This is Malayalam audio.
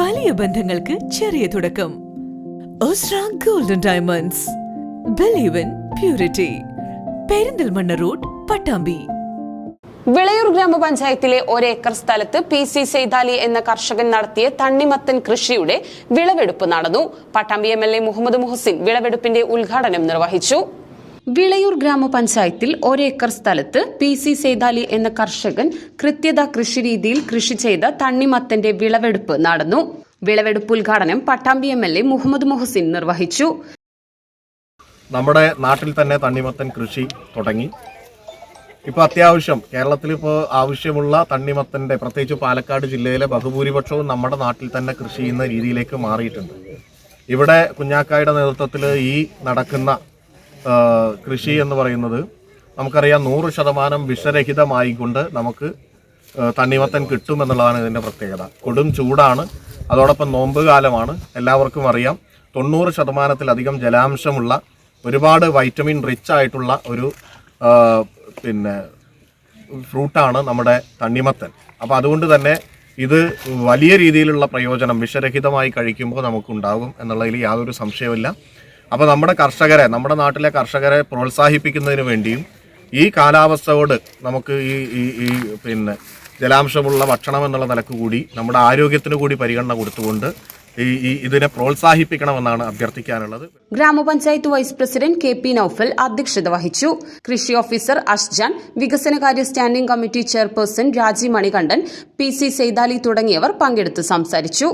വലിയ ബന്ധങ്ങൾക്ക് ചെറിയ തുടക്കം. Golden diamonds believe in purity Perinthalmanna road Pattambi. Vilayur ഗ്രാമപഞ്ചായത്തിലെ ഒരേക്കർ സ്ഥലത്ത് പി സി സെയ്താലി എന്ന കർഷകൻ നടത്തിയ തണ്ണിമത്തൻ കൃഷിയുടെ വിളവെടുപ്പ് നടന്നു. Pattambi M L A Muhammad Muhsin വിളവെടുപ്പിന്റെ ഉദ്ഘാടനം നിർവഹിച്ചു. വിളയൂർ ഗ്രാമപഞ്ചായത്തിൽ ഒരേക്കർ സ്ഥലത്ത് പി സി സേതാലി എന്ന കർഷകൻ കൃത്യത കൃഷിരീതിയിൽ കൃഷി ചെയ്ത തണ്ണിമത്തന്റെ വിളവെടുപ്പ് നടന്നു. വിളവെടുപ്പ് ഉദ്ഘാടനം Pattambi M L A Muhammad Muhsin നിർവഹിച്ചു. നമ്മുടെ നാട്ടിൽ തന്നെ തണ്ണിമത്തൻ കൃഷി തുടങ്ങി. ഇപ്പൊ അത്യാവശ്യം കേരളത്തിൽ ഇപ്പോൾ ആവശ്യമുള്ള തണ്ണിമത്തന്റെ പ്രത്യേകിച്ച് പാലക്കാട് ജില്ലയിലെ ബഹുഭൂരിപക്ഷവും നമ്മുടെ നാട്ടിൽ തന്നെ കൃഷി ചെയ്യുന്ന രീതിയിലേക്ക് മാറിയിട്ടുണ്ട്. ഇവിടെ കുഞ്ഞാക്കായുടെ നേതൃത്വത്തിൽ ഈ നടക്കുന്ന കൃഷി എന്ന് പറയുന്നത് നമുക്കറിയാം നൂറ് ശതമാനം വിഷരഹിതമായിക്കൊണ്ട് നമുക്ക് തണ്ണിമത്തൻ കിട്ടുമെന്നുള്ളതാണ് ഇതിന്റെ പ്രത്യേകത. കൊടും ചൂടാണ്. അതോടൊപ്പം നോമ്പ് കാലമാണ്. എല്ലാവർക്കും അറിയാം. തൊണ്ണൂറ് ശതമാനത്തിലധികം ജലാംശമുള്ള ഒരുപാട് വൈറ്റമിൻ റിച്ച് ആയിട്ടുള്ള ഒരു പിന്നെ ഫ്രൂട്ടാണ് നമ്മുടെ തണ്ണിമത്തൻ. അപ്പോൾ അതുകൊണ്ട് തന്നെ ഇത് വലിയ രീതിയിലുള്ള പ്രയോജനം വിഷരഹിതമായി കഴിക്കുമ്പോൾ നമുക്കുണ്ടാകും എന്നുള്ളതിൽ യാതൊരു സംശയമില്ല അപ്പോൾ നമ്മുടെ കർഷകരെ നമ്മുടെ നാട്ടിലെ കർഷകരെ പ്രോത്സാഹിപ്പിക്കുന്നതിന് വേണ്ടിയും ഈ കാലാവസ്ഥയോട് നമുക്ക് ഈ ഈ പിന്നെ ജലാംശമുള്ള ഭക്ഷണം എന്നുള്ള നിലയ്ക്ക് കൂടി നമ്മുടെ ആരോഗ്യത്തിന് കൂടി പരിഗണന കൊടുത്തുകൊണ്ട് ഈ ഇതിനെ പ്രോത്സാഹിപ്പിക്കണമെന്നാണ് അഭ്യർത്ഥിക്കാനുള്ളത്. ഗ്രാമപഞ്ചായത്ത് vice president K P Noufal അധ്യക്ഷത വഹിച്ചു. കൃഷി ഓഫീസർ അഷ്ജാൻ വികസനകാര്യ സ്റ്റാൻഡിംഗ് കമ്മിറ്റി ചെയർപേഴ്സൺ രാജി മണികണ്ഠൻ പി സി സെയ്താലി തുടങ്ങിയവർ പങ്കെടുത്ത് സംസാരിച്ചു.